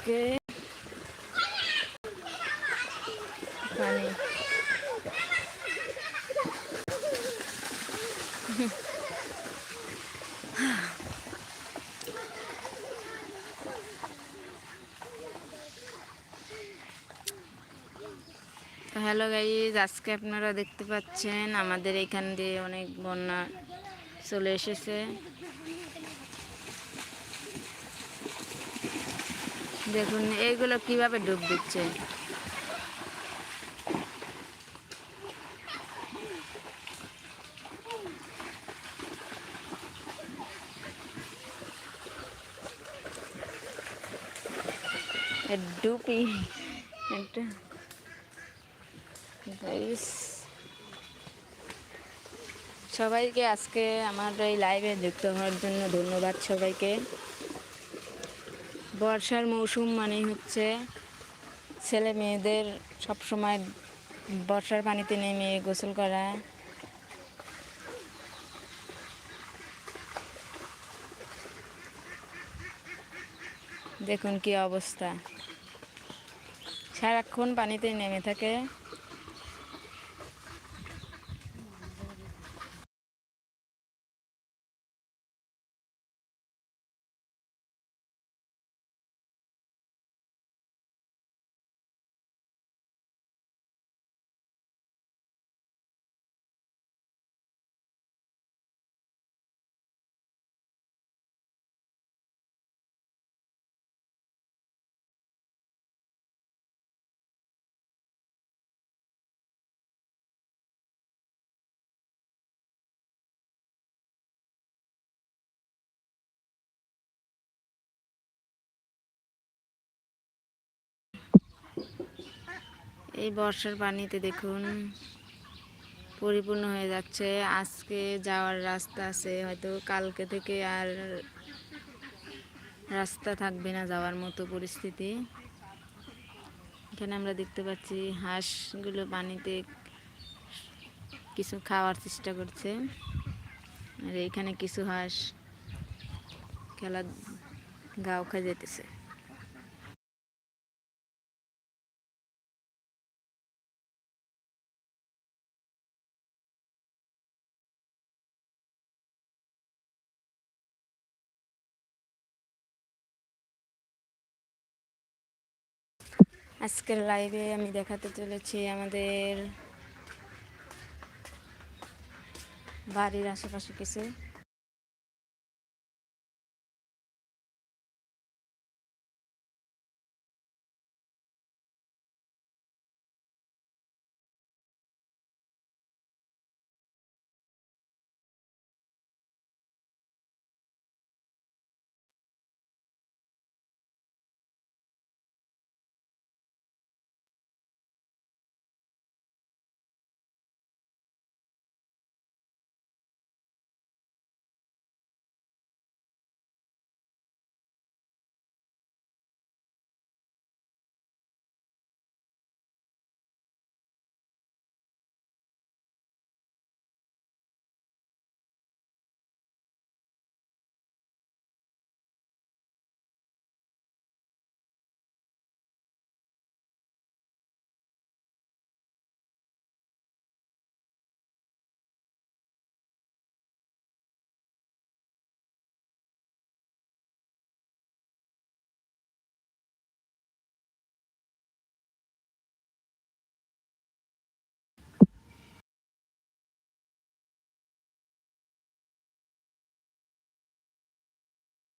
আজকে hello guys আজকে আপনারা দেখতে পাচ্ছেন আমাদের এখান দিয়ে অনেক বন্যা চলে এসেছে। দেখুন, এইগুলো কীভাবে ডুব দিচ্ছে? ডুপি একটা সবাইকে আজকে আমার এই লাইভে যুক্ত হওয়ার জন্য ধন্যবাদ সবাইকে। বর্ষার মৌসুম মানেই হচ্ছে ছেলে মেয়েদের সবসময় বর্ষার পানিতে নেমে গোসল করা। দেখুন কি অবস্থা। সারাক্ষণ পানিতে নেমে থাকে। এই বর্ষার পানিতে দেখুন, পরিপূর্ণ হয়ে যাচ্ছে। আজকে যাওয়ার রাস্তা আছে, হয়তো কালকে থেকে আর রাস্তা থাকবে না যাওয়ার মতো পরিস্থিতি। এখানে আমরা দেখতে পাচ্ছি, হাঁসগুলো পানিতে কিছু খাওয়ার চেষ্টা করছে। আর এইখানে কিছু হাঁস খেলা গাও খা যেতেছে আজকের লাইভে আমি দেখাতে চলেছি আমাদের বাড়ির আশেপাশে কিছু।